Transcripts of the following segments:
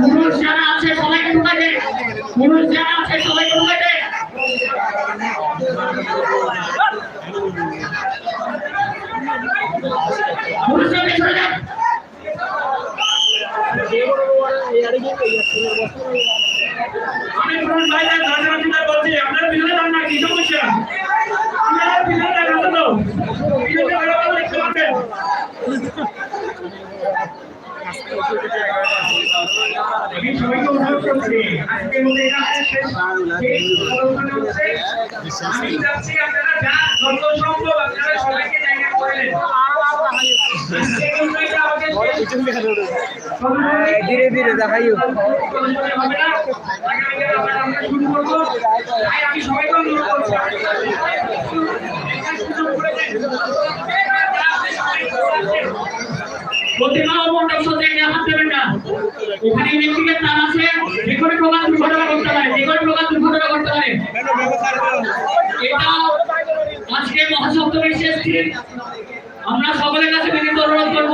পুরুষ যারা আছে সবাই ঢুকা পুরুষ যারা আছে সবাই ঢুকা ধীরে ধীরে দেখাইও আমি সবাইকে অনুরোধ করছি। প্রতিমা মণ্ডপ সজ্জায় হাত দেবেন না। ওখানে ইলেকট্রিকের তার আছে, যে কোনো করতে পারে, যে কোনো প্রকার করতে পারে। এটা আজকে মহাসপ্তমীর শেষ দিন। আমরা সকলের কাছে বিনীত অনুরোধ করব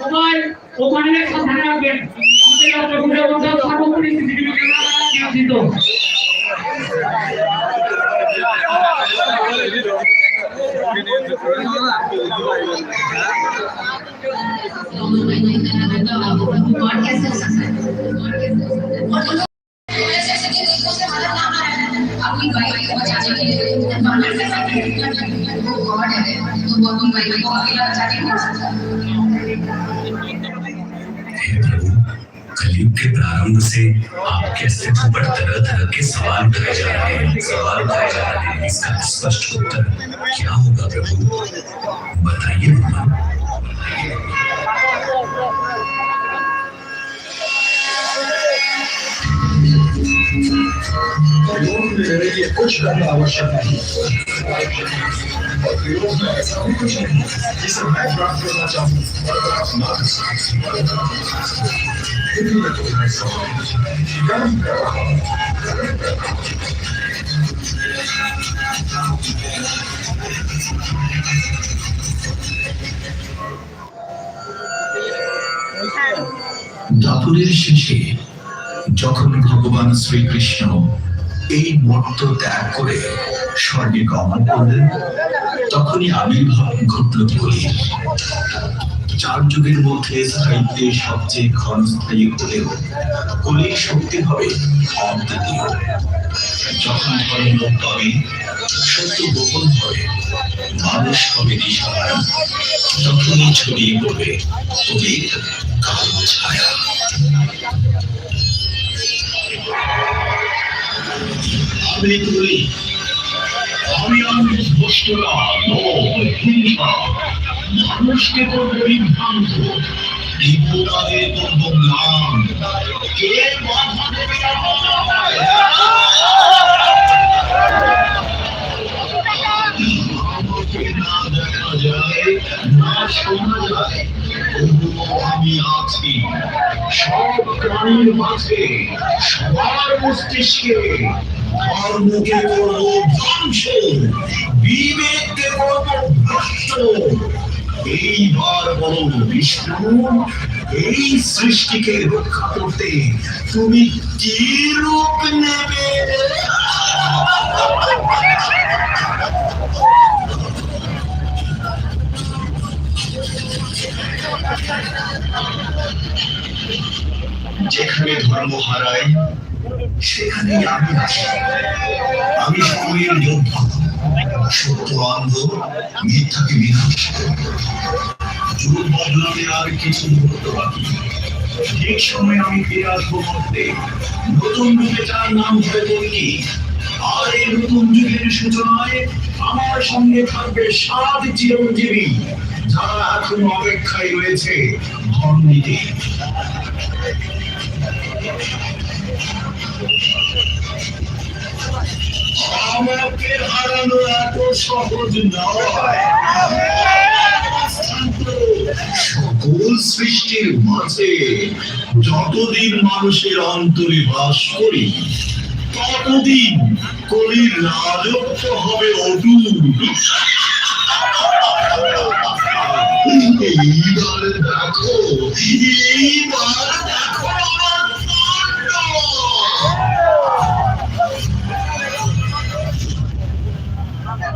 মোবাইল ওখানে সাবধানে রাখবেন। আমাদের সর্বোপরি সিসিটিভি ক্যামেরা দ্বারা कलयुग के प्रारंभ से आपके अस्तित्व पर तरह तरह के सवाल उठाए जा रहे हैं। सवाल उठाए जा रहे हैं। इसका स्पष्ट उत्तर क्या होगा प्रभु? बताइए भगवान कुछ करना आवश्यक नहीं। দাপুরের শেষে যখন ভগবান শ্রীকৃষ্ণ এই মর্ত ত্যাগ করে স্বর্গে গমন করলেন তখনই আবির্ভাব ঘটল কলির চার যুগের মধ্যে স্থায়িত্বে সবচেয়ে ক্ষণস্থায়ী হলেও কলির শক্তি হবে অদ্বিতীয়। যখন ধর্ম পাবে, সত্য গোপন হবে, মানুষ হবে দিশাহারা তখনই ছড়িয়ে পড়বে কলির কালো ছায়া। আমি কলি আমি স্পষ্টরা নয় হিংসা। মানুষকে করব বিভ্রান্ত। বিপদাদের করব ম্লান সব মাঝে সবার মস্তিষ্কে ধর্মকে করব ধ্বংস বিবেককে করব ভ্রষ্ট। এইবার বলো বিষ্ণু, এই সৃষ্টিকে রক্ষা করতে তুমি কি রূপ নেবে? সেখানেই আমি আসি আমি সময়ের যোদ্ধা। সত্য অন্ধ মিথ্যাকে বিনাশ যুগ বদলাতে আর কিছু মুহূর্ত বাকি ঠিক সময় আমি ফিরে আসব করতে নতুন যুগে যার নাম হবে বলকি আর এই নতুন যুগের সূচনায় আমার সঙ্গে থাকবে সাত চিরঞ্জীবী, যারা এখনও অপেক্ষায় রয়েছে ধর্মনীতি আমাকে হারানো এত সহজ নয়। সকল সৃষ্টির মাঝে যতদিন মানুষের অন্তরে বাস করি, ততদিন কলির রাজত্ব হবে অটুট। এইবার দেখো এইবার দেখো।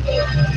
两个。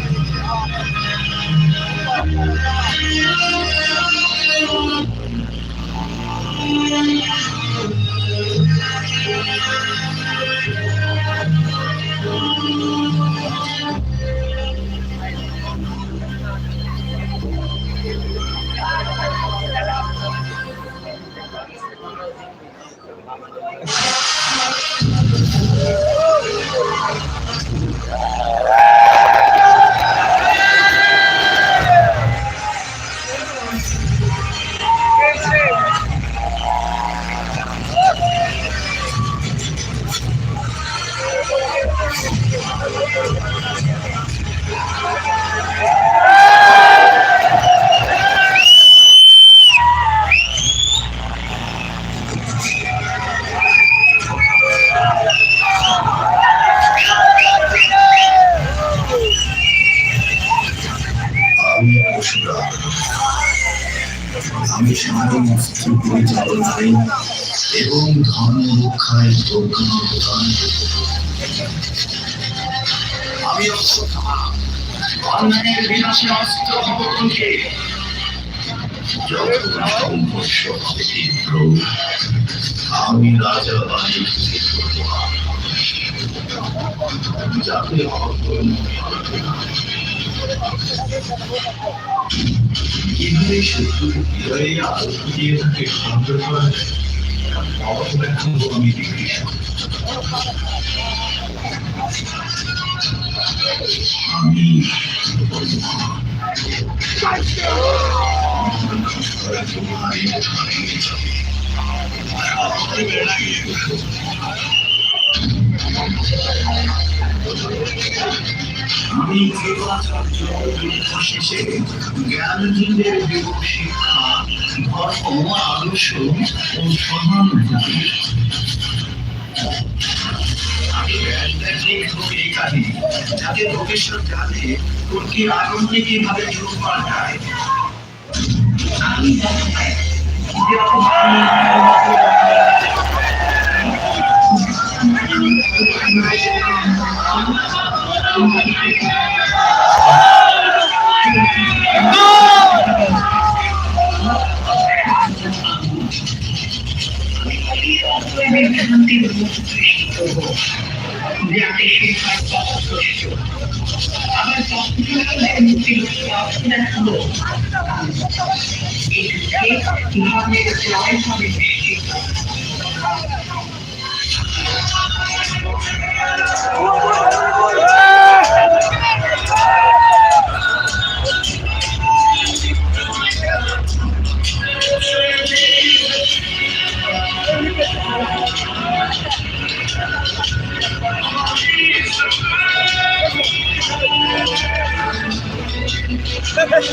এবং ধর্ম রক্ষায় প্রজ্ঞা প্রদান আমি যখন আমি রাজা বাণী যাতে শত্রুর হৃদয়ে I'm ধর্ম আদর্শ ও ভূমিকারী যাতে ভবিষ্যৎ জানে কোনটি আনন্দে কীভাবে যোগ পাল্টায় আমি বিভ্রান্তির যাতে পথভ্রষ্ট আবার পথভ্রষ্টদের মুক্তির দেখাবো এই যুদ্ধে ধর্মের জয় হবে নিশ্চিত ধন্যবাদ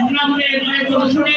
আমরা আমাদের প্রদর্শনী